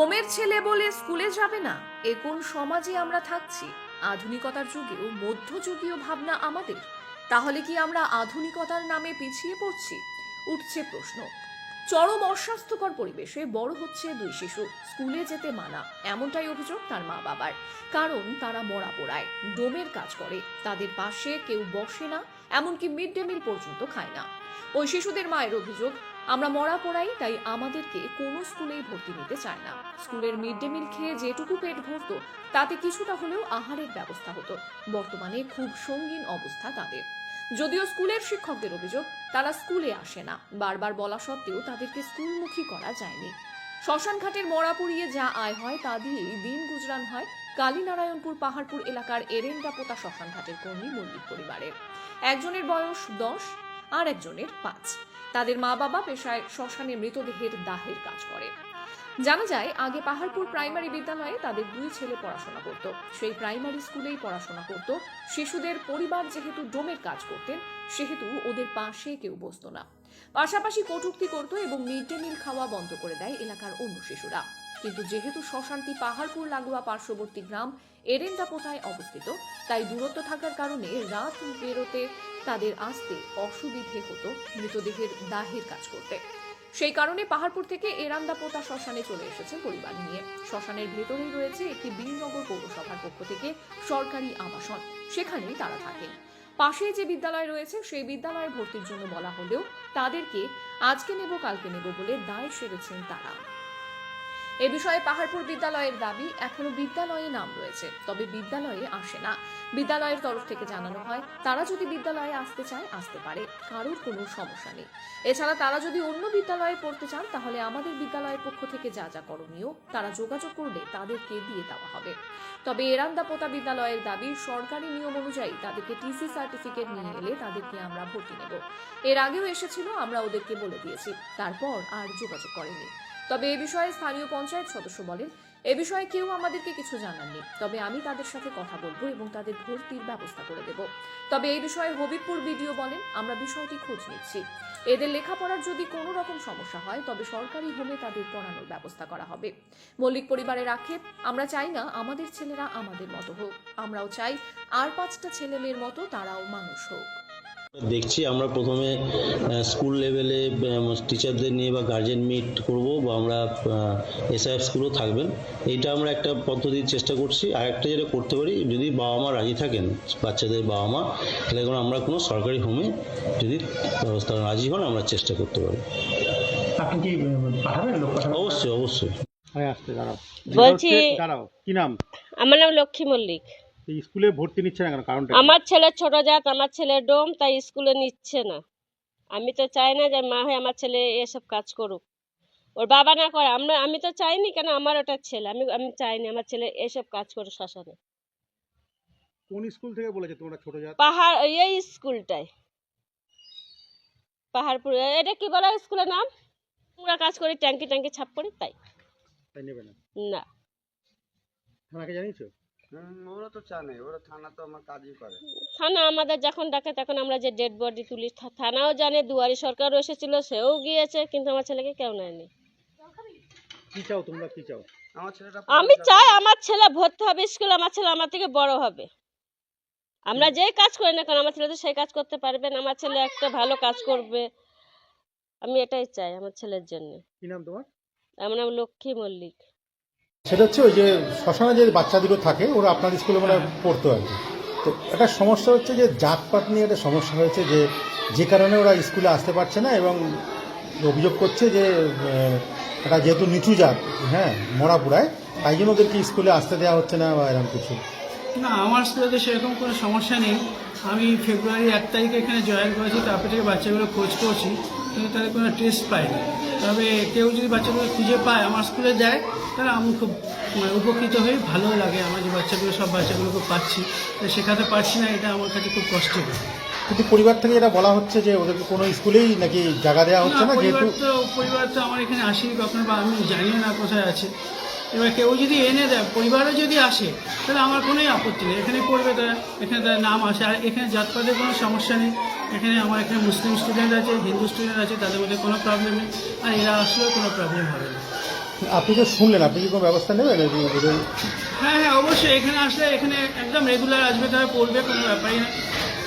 হোমের ছেলে বলে স্কুলে যাবে না? এ কোন সমাজে আমরা থাকছি? আধুনিকতার যুগেও মধ্যযুগীয় ভাবনা আমাদের। তাহলে কি আমরা আধুনিকতার নামে পিছিয়ে পড়ছি? উঠছে প্রশ্ন। চরম অস্বাস্থ্যকর পরিবেশে বড় হচ্ছে দুই শিশু। স্কুলে যেতে মানা, এমনটাই অভিযোগ তার মা বাবার। কারণ তারা মরা পোড়ায়, ডোমের কাজ করে। তাদের পাশে কেউ বসে না, এমনকি মিড ডে মিল পর্যন্ত খায় না। ওই শিশুদের মায়ের অভিযোগ আমরা মরা পড়াই, তাই আমাদেরকে কোনো স্কুলেই ভর্তি নিতে চায় না। স্কুলের মিড ডে মিল খেয়ে যেটুকু পেট ভরতো, তাতে কিছুটা হলেও আহারের ব্যবস্থা হতো। বর্তমানে খুব সঙ্গীন অবস্থা তাদের। যদিও স্কুলের শিক্ষকদের অভিযোগ, তারা স্কুলে আসে না। বারবার বলা সত্ত্বেও তাদেরকে স্কুলমুখী করা যায়নি। শ্মশানঘাটের মরা পুড়িয়ে যা আয় হয়, তা দিয়েই দিন গুজরান হয় কালীনারায়ণপুর পাহাড়পুর এলাকার এরেন্ডা পোতা শ্মশানঘাটের কর্মী মল্লিক পরিবারের। একজনের বয়স দশ, আর একজনের পাঁচ। তাদের মা বাবা পেশায় শ্মশানে মৃতদেহের দাহের কাজ করে। জানা যায়, আগে পাহাড়পুর প্রাইমারি বিদ্যালয়ে তাদের দুই ছেলে পড়াশোনা করত। সেই প্রাইমারি স্কুলেই পড়াশোনা করত। শিশুদের পরিবার যেহেতু ডোমের কাজ করতেন, সেহেতু ওদের পাশে কেউ বসতো না। পাশাপাশি কটুক্তি করত এবং মিড ডে মিল খাওয়া বন্ধ করে দেয় এলাকার অন্য শিশুরা। কিন্তু যেহেতু শ্মশানটি পাহাড়পুর লাগোয়া পার্শ্ববর্তী গ্রাম এরেন্ডা পোতায় অবস্থিত, তাই দূরত্ব থাকার কারণে রাত বেরোতে তাদের আসতে অসুবিধে হতো মৃতদেহের দাহের কাজ করতে। সেই কারণে পাহাড়পুর থেকে এরান্দা পোতা শ্মশানে চলে এসেছেন পরিবার নিয়ে। শ্মশানের ভেতরেই রয়েছে একটি বীরনগর পৌরসভার পক্ষ থেকে সরকারি আবাসন। সেখানেই তারা থাকেন পাশে যে বিদ্যালয় রয়েছে, সেই বিদ্যালয়ে ভর্তির জন্য বলা হলেও তাদেরকে আজকে নেব, কালকে নেব বলে দায় সেরেছেন তারা। এ বিষয়ে পাহাড়পুর বিদ্যালয়ের দাবি, এখনও বিদ্যালয়ে নাম রয়েছে, তবে বিদ্যালয়ে আসে না। বিদ্যালয়ের তরফ থেকে জানানো হয়, তারা যদি বিদ্যালয়ে আসতে চায়, আসতে পারে, কারোর কোনো সমস্যা নেই। এছাড়া তারা যদি অন্য বিদ্যালয়ে পড়তে চান, তাহলে আমাদের বিদ্যালয়ের পক্ষ থেকে যা যা করণীয়, তারা যোগাযোগ করলে তাদেরকে দিয়ে দেওয়া হবে। তবে এরান্দা পোতা বিদ্যালয়ের দাবি, সরকারি নিয়ম অনুযায়ী তাদেরকে টিসি সার্টিফিকেট নিয়ে এলে তাদেরকে আমরা ভর্তি নেব। এর আগেও এসেছিল, আমরা ওদেরকে বলে দিয়েছি। তারপর আর যোগাযোগ করেনি। তবে এ বিষয়ে স্থানীয় পঞ্চায়েত সদস্য বলেন, এ বিষয়ে কেউ আমাদেরকে কিছু জানাননি। তবে আমি তাদের সাথে কথা বলব এবং তাদের ভর্তির ব্যবস্থা করে দেব। তবে এই বিষয়ে হবিবপুর বিডিও বলেন, আমরা বিষয়টি খোঁজ নিচ্ছি। এদের লেখাপড়ার যদি কোনো রকম সমস্যা হয়, তবে সরকারি হোমে তাদের পড়ানোর ব্যবস্থা করা হবে। মল্লিক পরিবারের আক্ষেপ, আমরা চাই না আমাদের ছেলেরা আমাদের মতো হোক। আমরাও চাই, আর পাঁচটা ছেলে মেয়ের মতো তারাও মানুষ হোক। দেখছি আমরা প্রথমে স্কুল লেভেলে টিচারদের নিয়ে বা গার্জেন মিট করব বা আমরা এসআইএফ স্কুলও থাকবেন। এইটা আমরা একটা পদ্ধতির চেষ্টা করছি। আর একটা যেটা করতে পারি যদি বাবা মা রাজি থাকেন বাচ্চাদের বাবা মা তাহলে কোনো আমরা কোনো সরকারি হোমে যদি ব্যবস্থা রাজি হন আমরা চেষ্টা করতে পারি। আপনি কি পাঠাবেন লোক অবশ্যই অবশ্যই। হ্যাঁ আসতে দাঁড়াও। বলছি- দাঁড়াও কি নাম? আমার নাম লক্ষ্মী মল্লিক। স্কুলে ভর্তি নিচ্ছে না কেন? কারণটা আমার ছেলে ছোট জাত আমার ছেলে ডোম তাই স্কুলে নিচ্ছে না। আমি তো চাই না যে মা হয়ে আমার ছেলে এসব কাজ করুক। ওর বাবা না করে আমরা আমি তো চাইনি কেন আমার ওটা ছেলে? আমি আমি চাইনি আমার ছেলে এসব কাজ করে শ্মশানে কোন স্কুল থেকে বলেছে তোমরা ছোট জাত? পাহাড় এই স্কুলটায়। পাহাড়পুর এটা কি বলে স্কুলের নাম? আমরা কাজ করি ট্যাঙ্কি ট্যাঙ্কি ছাপ করি তাই। তাই নেবে না? না। থানাকে জানিয়েছো? ওরা তো জানে ওরা থানা তো আমার কাজই করে। থানা আমাদের যখন ডাকে তখন আমরা যে ডেড বডি তুলি থানাও জানে দুয়ারি সরকারও এসেছিল সেও গিয়েছে কিন্তু আমার ছেলেকে কেউ নেয়নি। কি চাও তোমরা কি চাও? আমার ছেলেটা আমি চাই আমার ছেলে ভর্তি হবে স্কুলে আমার ছেলে আমার থেকে বড় হবে। আমরা যেই কাজ করি না কেন আমার ছেলে তো সেই কাজ করতে পারবে না আমার ছেলে একটা ভালো কাজ করবে। আমি এটাই চাই আমার ছেলের জন্য। কি নাম তোমার? আমার নাম লক্ষ্মী মল্লিক। সেটা হচ্ছে ওই যে শ্মশানে যে বাচ্চাগুলো থাকে ওরা আপনার স্কুলে মানে পড়তো আর কি। তো একটা সমস্যা হচ্ছে যে জাতপাত নিয়ে একটা সমস্যা হয়েছে যে যে কারণে ওরা স্কুলে আসতে পারছে না এবং অভিযোগ করছে যে এটা যেহেতু নিচু জাত হ্যাঁ মরাপুরায় তাই জন্য ওদেরকে স্কুলে আসতে দেওয়া হচ্ছে না বা এরকম কিছু। না আমার স্কুলে তো সেরকম কোনো সমস্যা নেই। আমি ফেব্রুয়ারি এক তারিখে এখানে জয়েন করেছি তারপর থেকে বাচ্চাগুলো খোঁজ করছি কিন্তু তাদের কোনো টেস্ট পাইনি। তবে কেউ যদি বাচ্চাগুলো খুঁজে পায় আমার স্কুলে দেয় তাহলে আমি খুব মানে উপকৃত হয়ে ভালো লাগে। আমার যে বাচ্চাগুলো সব বাচ্চাগুলোকে পাচ্ছি শেখাতে পারছি না এটা আমার কাছে খুব কষ্ট। কিন্তু পরিবার থেকে এটা বলা হচ্ছে যে ওদেরকে কোনো স্কুলেই নাকি জায়গা দেওয়া হচ্ছে না যেহেতু পরিবার তো পরিবার তো আমার এখানে আসেনি কখনো বা আমি জানিও না কোথায় আছে। এবার কেউ যদি এনে দেয় পরিবারও যদি আসে তাহলে আমার কোনোই আপত্তি নেই। এখানে পড়বে তারা এখানে তার নাম আসে। আর এখানে জাতপাতের কোনো সমস্যা নেই। এখানে আমার এখানে মুসলিম স্টুডেন্ট আছে হিন্দু স্টুডেন্ট আছে তাদের মধ্যে কোনো প্রবলেম নেই। আর এরা আসলেও কোনো প্রবলেম হবে না। আপনি তো শুনলেন আপনি কি কোনো ব্যবস্থা নেবেন? হ্যাঁ হ্যাঁ অবশ্যই। এখানে আসলে এখানে একদম রেগুলার আসবে তারা পড়বে কোনো ব্যাপারই না।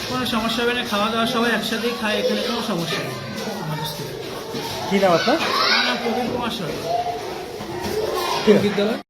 কোনো সমস্যা হবে না খাওয়া দাওয়া সবাই একসাথেই খায় এখানে কোনো সমস্যা নেই। আমাদের স্কুলে কি নাম আপনার? আমার নাম প্রবীণ কুমার সরকার। আছে